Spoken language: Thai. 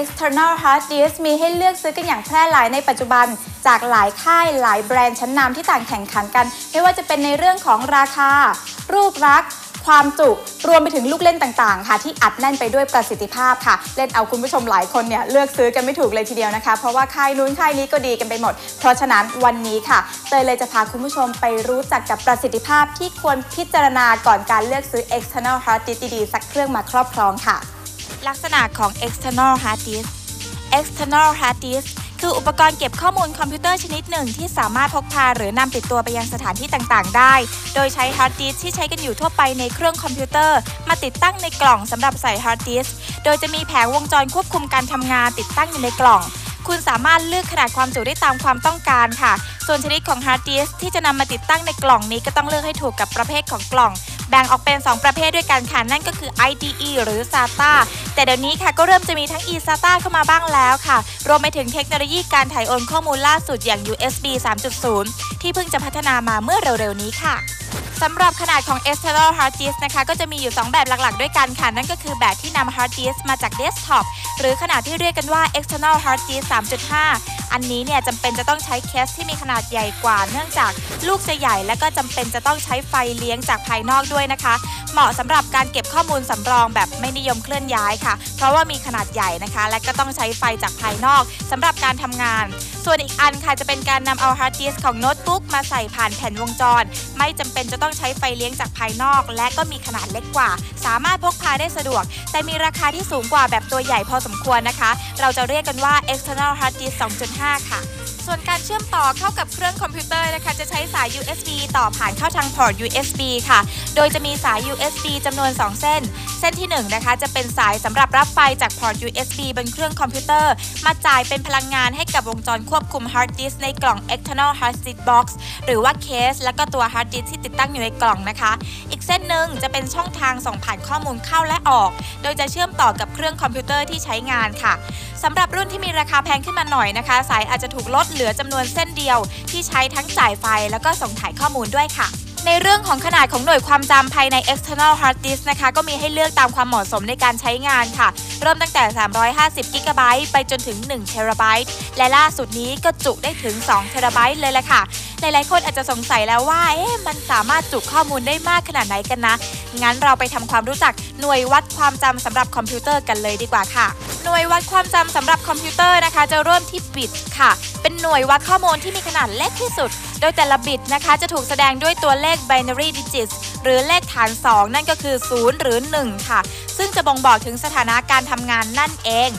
external hard disk มีให้เลือกซื้อกันอย่างแพร่หลายในปัจจุบัน จากหลายค่ายหลายแบรนด์ชั้นนำที่ต่างแข่งขันกัน ไม่ว่าจะเป็นในเรื่องของราคา รูปลักษณ์ความจุรวมไปถึงลูกเล่นต่างๆ ค่ะ ที่อัดแน่นไปด้วยประสิทธิภาพค่ะ เล่นเอาคุณผู้ชมหลายคนเนี่ยเลือกซื้อกันไม่ถูกเลยทีเดียวนะคะ เพราะว่าค่ายนู้นค่ายนี้ก็ดีกันไปหมด เพราะฉะนั้นวันนี้ค่ะ เตยเลยจะพาคุณผู้ชมไปรู้จักกับประสิทธิภาพที่ควรพิจารณาก่อนการเลือกซื้อ external hard disk ดีๆสักเครื่องมาครอบครองค่ะ ลักษณะของ external hard disk external hard disk คืออุปกรณ์เก็บข้อมูลคอมพิวเตอร์ชนิดหนึ่งที่สามารถพกพาหรือนำติดตัวไปยังสถานที่ต่างๆ ได้ โดยใช้ฮาร์ดดิสที่ใช้กันอยู่ทั่วไปในเครื่องคอมพิวเตอร์ มาติดตั้งในกล่องสำหรับใส่ฮาร์ดดิสโดยจะมีแผงวงจรควบคุมการทำงานติดตั้งอยู่ในกล่อง คุณสามารถเลือกขนาดความจุได้ตามความต้องการค่ะ ส่วนชนิดของฮาร์ดดิสที่จะนำมาติดตั้งในกล่องนี้ก็ต้องเลือกให้ถูกกับประเภทของกล่อง แบ่งออกเป็น 2 ประเภทด้วยกันค่ะ นั่นก็คือ IDE หรือ SATA แต่เดี๋ยวนี้ค่ะก็เริ่มจะมีทั้ง eSATA เข้ามาบ้างแล้วค่ะ รวมไปถึงเทคโนโลยีการถ่ายโอนข้อมูลล่าสุดอย่าง USB 3.0 ที่เพิ่งจะพัฒนามาเมื่อเร็วๆนี้ค่ะสำหรับขนาดของ external hard disk นะคะ ก็จะมีอยู่ 2 แบบหลักๆ ด้วยกันค่ะ นั่นก็คือแบบที่นำ hard disk มาจาก desktop หรือขนาดที่เรียกกันว่า external hard disk 3.5 อันนี้เนี่ยจำเป็นจะต้องใช้เคสที่มีขนาดใหญ่กว่า เนื่องจากลูกจะใหญ่และก็จำเป็นจะต้องใช้ไฟเลี้ยงจากภายนอกด้วยนะคะ เหมาะสำหรับการเก็บข้อมูลสำรองแบบไม่นิยมเคลื่อนย้ายค่ะ เพราะว่ามีขนาดใหญ่นะคะ และก็ต้องใช้ไฟจากภายนอกสำหรับการทำงาน ส่วนอีกอันค่ะจะเป็นการนำเอาฮาร์ดดิสก์ของโน้ตบุ๊กมาใส่ผ่านแผ่นวงจร ไม่จำเป็นจะต้องใช้ไฟเลี้ยงจากภายนอก และก็มีขนาดเล็กกว่า สามารถพกพาได้สะดวก แต่มีราคาที่สูงกว่าแบบตัวใหญ่พอสมควรนะคะ เราจะเรียกกันว่า external hard disk 2.5ค่ะ ส่วนการเชื่อมต่อเข้ากับเครื่องคอมพิวเตอร์นะคะจะใช้สาย USB ต่อผ่านเข้าทางพอร์ต USB ค่ะ โดยจะมีสาย USB จำนวน 2 เส้น เส้นที่ 1 นะคะ จะเป็นสายสำหรับรับไฟจากพอร์ต USB บนเครื่องคอมพิวเตอร์ มาจ่ายเป็นพลังงานให้กับวงจรควบคุมฮาร์ดดิสในกล่อง external hard disk box หรือว่าเคส และก็ตัวฮาร์ดดิสที่ติดตั้งอยู่ในกล่องนะคะ อีกเส้นหนึ่งจะเป็นช่องทางส่งผ่านข้อมูลเข้าและออก โดยจะเชื่อมต่อกับเครื่องคอมพิวเตอร์ที่ใช้งานค่ะ สำหรับรุ่นที่มีราคาแพงขึ้นมาหน่อยนะคะ สายอาจจะถูกลดเหลือจำนวนเส้นเดียว ที่ใช้ทั้งจ่ายไฟแล้วก็ส่งถ่ายข้อมูลด้วยค่ะในเรื่องของขนาดของหน่วยความจำภายใน external hard disk นะคะ ก็มีให้เลือกตามความเหมาะสมในการใช้งานค่ะ เริ่มตั้งแต่ 350กิกะไบต์ไปจนถึง1เทราไบต์และล่าสุดนี้ก็จุได้ถึง2เทราไบต์เลยละค่ะ หลายๆคนอาจจะสงสัยแล้วว่าเอ๊ะมันสามารถจุข้อมูลได้มากขนาดไหนกันนะ งั้นเราไปทำความรู้จักหน่วยวัดความจำสำหรับคอมพิวเตอร์กันเลยดีกว่าค่ะ หน่วยวัดความจำสำหรับคอมพิวเตอร์นะคะ จะเริ่มที่บิตค่ะ เป็นหน่วยวัดข้อมูลที่มีขนาดเล็กที่สุด โดยแต่ละบิตนะคะ จะถูกแสดงด้วยตัวเลข binary digits หรือเลขฐาน 2 นั่นก็คือ 0 หรือ 1 ค่ะ ซึ่งจะบ่งบอกถึงสถานะการทำงานนั่นเอง